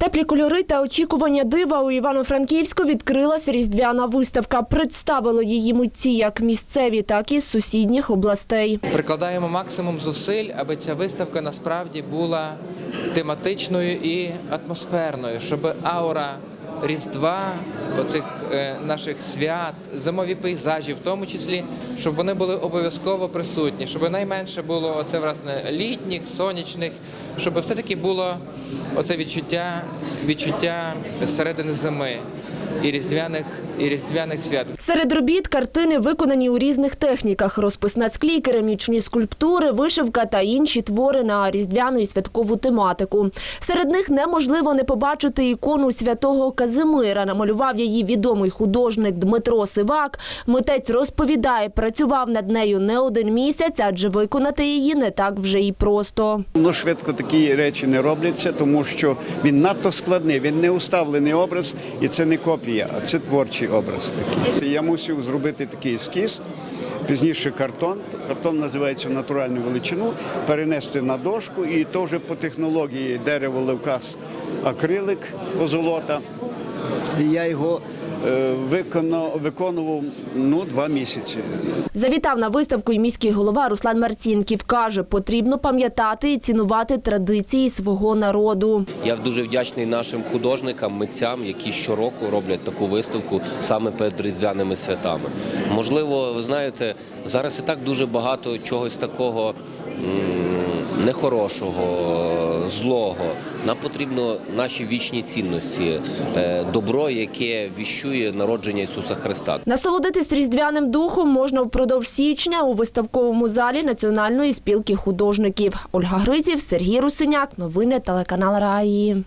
Теплі кольори та очікування дива у Івано-Франківську відкрилася різдвяна виставка. Представили її митці як місцеві, так і з сусідніх областей. Прикладаємо максимум зусиль, аби ця виставка насправді була тематичною і атмосферною, щоб аура Різдва, оцих е, наших свят, зимові пейзажі, в тому числі, щоб вони були обов'язково присутні, щоб найменше було оце власне літніх, сонячних, щоб все-таки було оце відчуття, відчуття середини зими і різдвяних, і різдвяних свят. Серед робіт картини виконані у різних техніках: розпис на склі, керамічні скульптури, вишивка та інші твори на різдвяну і святкову тематику. Серед них неможливо не побачити ікону святого Казимира. Намалював її відомий художник Дмитро Сивак. Митець розповідає, працював над нею не один місяць, адже виконати її не так вже і просто. Ну, швидко такі речі не робляться, тому що він надто складний, він не уставлений образ, і це не копія, а це творчий образ такий. Я мусив зробити такий ескіз, пізніше картон. Картон називається натуральну величину, перенести на дошку, і то вже по технології дерево, левкас, акрилик, позолота. І я його виконав, виконував ну, два місяці. Завітав на виставку і міський голова Руслан Марцінків. Каже, потрібно пам'ятати і цінувати традиції свого народу. Я дуже вдячний нашим художникам, митцям, які щороку роблять таку виставку саме перед різдвяними святами. Можливо, ви знаєте, зараз і так дуже багато чогось такого нехорошого, злого. Нам потрібно наші вічні цінності, е, добро, яке віщує народження Ісуса Христа. Насолодитись різдвяним духом можна впродовж січня у виставковому залі Національної спілки художників. Ольга Гризів, Сергій Русиняк. Новини телеканал Раї.